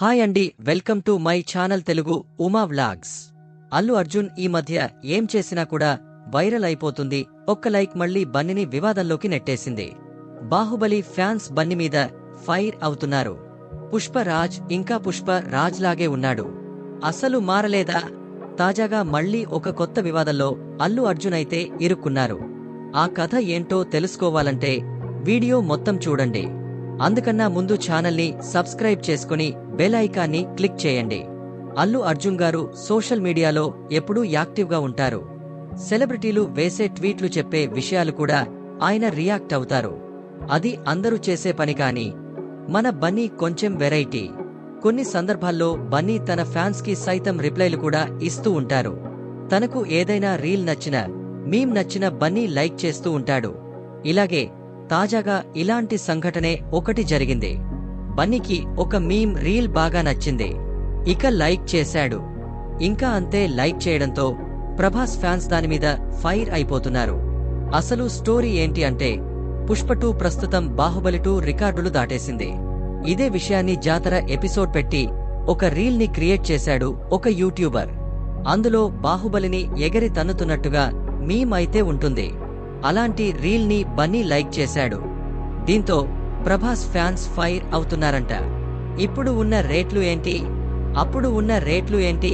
Hi అండి welcome to my channel Telugu Uma vlogs. Allu Arjun ఈ మధ్య ఏం చేసినా కూడా వైరల్ అయిపోతుంది ఒక్క లైక్ మళ్ళీ బన్నీని వివాదంలోకి నెట్టేసింది. బాహుబలి ఫ్యాన్స్ బన్నీ మీద ఫైర్ అవుతున్నారు. పుష్పరాజ్ ఇంకా పుష్ప రాజ్ లాగే ఉన్నాడు. అసలు మారలేదా? తాజాగా మళ్ళీ ఒక కొత్త వివాదంలో అల్లు అర్జున్ అయితే ఇరుక్కున్నారు. ఆ కథ ఏంటో తెలుసుకోవాలంటే వీడియో మొత్తం చూడండి. అందుకన్నా ముందు ఛానల్ని సబ్స్క్రైబ్ చేసుకుని బెల్ ఐకాన్ని క్లిక్ చేయండి. అల్లు అర్జున్ గారు సోషల్ మీడియాలో ఎప్పుడూ యాక్టివ్గా ఉంటారు. సెలబ్రిటీలు వేసే ట్వీట్లు చెప్పే విషయాలు కూడా ఆయన రియాక్ట్ అవుతారు. అది అందరూ చేసే పని కాని మన బన్నీ కొంచెం వెరైటీ. కొన్ని సందర్భాల్లో బన్నీ తన ఫ్యాన్స్కి సైతం రిప్లైలు కూడా ఇస్తూ ఉంటారు. తనకు ఏదైనా రీల్ నచ్చిన మీమ్ నచ్చిన బన్నీ లైక్ చేస్తూ ఉంటాడు. ఇలాగే తాజాగా ఇలాంటి సంఘటనే ఒకటి జరిగింది. బన్నీకి ఒక మీమ్ రీల్ బాగా నచ్చింది. ఇక లైక్ చేశాడు. ఇంకా అంతే లైక్ చేయడంతో ప్రభాస్ ఫ్యాన్స్ దాని మీద ఫైర్ అయిపోతున్నారు. అసలు స్టోరీ ఏంటి అంటే పుష్ప టూ ప్రస్తుతం బాహుబలి టూ రికార్డులు దాటేసింది. ఇదే విషయాన్ని జాతర ఎపిసోడ్ పెట్టి ఒక రీల్ని క్రియేట్ చేశాడు ఒక యూట్యూబర్. అందులో బాహుబలిని ఎగరి తన్నుతున్నట్టుగా మీమ్ అయితే ఉంటుంది. అలాంటి రీల్ని బన్నీ లైక్ చేశాడు. దీంతో ప్రభాస్ ఫ్యాన్స్ ఫైర్ అవుతున్నారంట. ఇప్పుడు ఉన్న రేట్లు ఏంటి? అప్పుడు ఉన్న రేట్లు ఏంటి?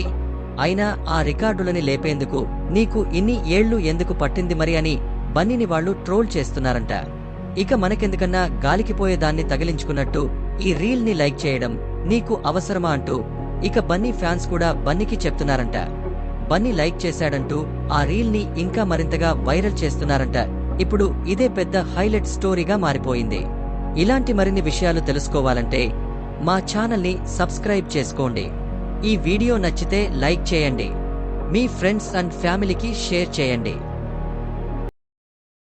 అయినా ఆ రికార్డులని లేపేందుకు నీకు ఇన్ని ఏళ్ళు ఎందుకు పట్టింది మరి అని బన్నీని వాళ్ళు ట్రోల్ చేస్తున్నారంట. ఇక మనకెందుకన్నా గాలికిపోయే దాన్ని తగిలించుకున్నట్టు ఈ రీల్ని లైక్ చేయడం నీకు అవసరమా అంటూ ఇక బన్నీ ఫ్యాన్స్ కూడా బన్నీకి చెప్తున్నారంట. బన్నీ లైక్ చేశాడంటూ ఆ రీల్ని ఇంకా మరింతగా వైరల్ చేస్తున్నారంట. ఇప్పుడు ఇదే పెద్ద హైలైట్ స్టోరీగా మారిపోయింది. ఇలాంటి మరిన్ని విషయాలు తెలుసుకోవాలంటే మా ఛానల్ని సబ్స్క్రైబ్ చేసుకోండి. ఈ వీడియో నచ్చితే లైక్ చేయండి. మీ ఫ్రెండ్స్ అండ్ ఫ్యామిలీకి షేర్ చేయండి.